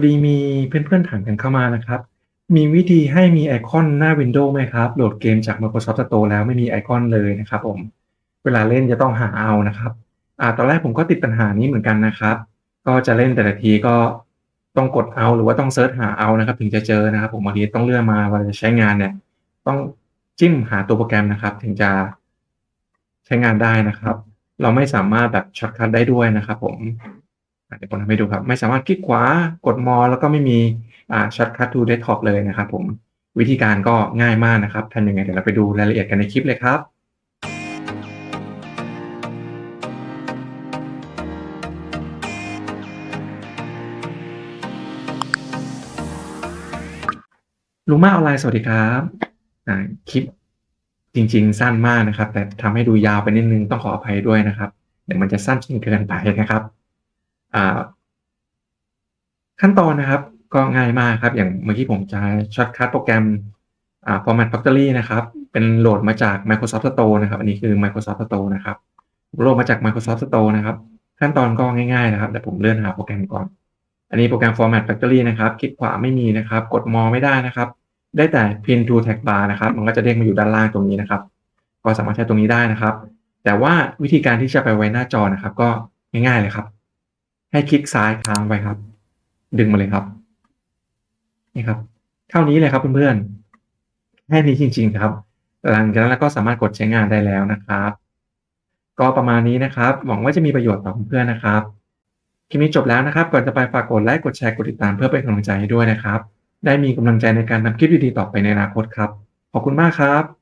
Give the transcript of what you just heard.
อดีมีเพื่อนๆถามกันเข้ามานะครับ มีวิธีให้มีไอคอนหน้า Windows ไหมครับ โหลดเกมจาก Microsoft Store แล้วไม่มีไอคอนเลยนะครับผม เวลาเล่นจะต้องหาเอานะครับอ่าตอนแรกผมก็ติดปัญหานี้เหมือนกันนะครับ ก็จะเล่นแต่ละทีก็ต้องกดเอาหรือว่าต้องเซิร์ชหาเอานะครับ ถึงจะเจอนะครับ ผมบางทีต้องเลื่อนมาเวลาใช้งานเนี่ย ต้องจิ้มหาตัวโปรแกรมนะครับ ถึงจะใช้งานได้นะครับ เราไม่สามารถแบบช็อตคัทได้ด้วยนะครับ ผม เดี๋ยวผมทำให้ดูครับ ไม่สามารถคลิกขวากดมอ แล้วก็ไม่มีช็อตคัททูเดสก์ท็อปเลยนะครับผมวิธีการก็ง่ายมากนะครับทำยังไงเดี๋ยวเราไปดูรายละเอียดกันในคลิปเลยครับลุงมาออนไลน์สวัสดีครับคลิปจริง ๆ สั้นมากนะครับ แต่ทำให้ดูยาวไปนิดนึงต้องขออภัยด้วยนะครับเดี๋ยวมันจะสั้นจนเกินไปนะครับ ขั้นตอนนะครับก็ง่ายมากครับ อย่างเมื่อกี้ผมจะช็อตคัทโปรแกรมอ่า Format Factory นะครับ เป็นโหลดมาจาก Microsoft Store นะครับ อันนี้คือ Microsoft Store นะครับ โหลดมาจาก Microsoft Store นะครับ ขั้นตอนก็ง่ายๆนะครับเดี๋ยวผมเลื่อนหาโปรแกรมก่อน อันนี้โปรแกรม Format Factory นะครับ คลิกขวาไม่มีนะครับ กดมอไม่ได้นะครับ ได้แต่ Pin to Tag Bar นะครับ มันก็จะเด้งมาอยู่ด้านล่างตรงนี้นะครับ ก็สามารถใช้ตรงนี้ได้นะครับ แต่ว่าวิธีการที่จะไปไว้หน้าจอนะครับ ก็ง่ายๆเลยครับ ให้คลิกซ้ายค้างไว้ครับ ดึงมาเลยครับ นี่ครับ เท่านี้เลยครับเพื่อนๆแค่นี้จริง ๆ ครับ หลังจากนั้นเราก็สามารถกดใช้งานได้แล้วนะครับ ก็ประมาณนี้นะครับ หวังว่าจะมีประโยชน์ต่อเพื่อนๆนะครับคลิปนี้จบแล้วนะครับ ก่อนจะไปฝากกดไลค์กดแชร์กดติดตามเพื่อเป็นกำลังใจให้ด้วยนะครับ ได้มีกำลังใจในการทำคลิปดีๆต่อไปในอนาคตครับ ขอบคุณมากครับ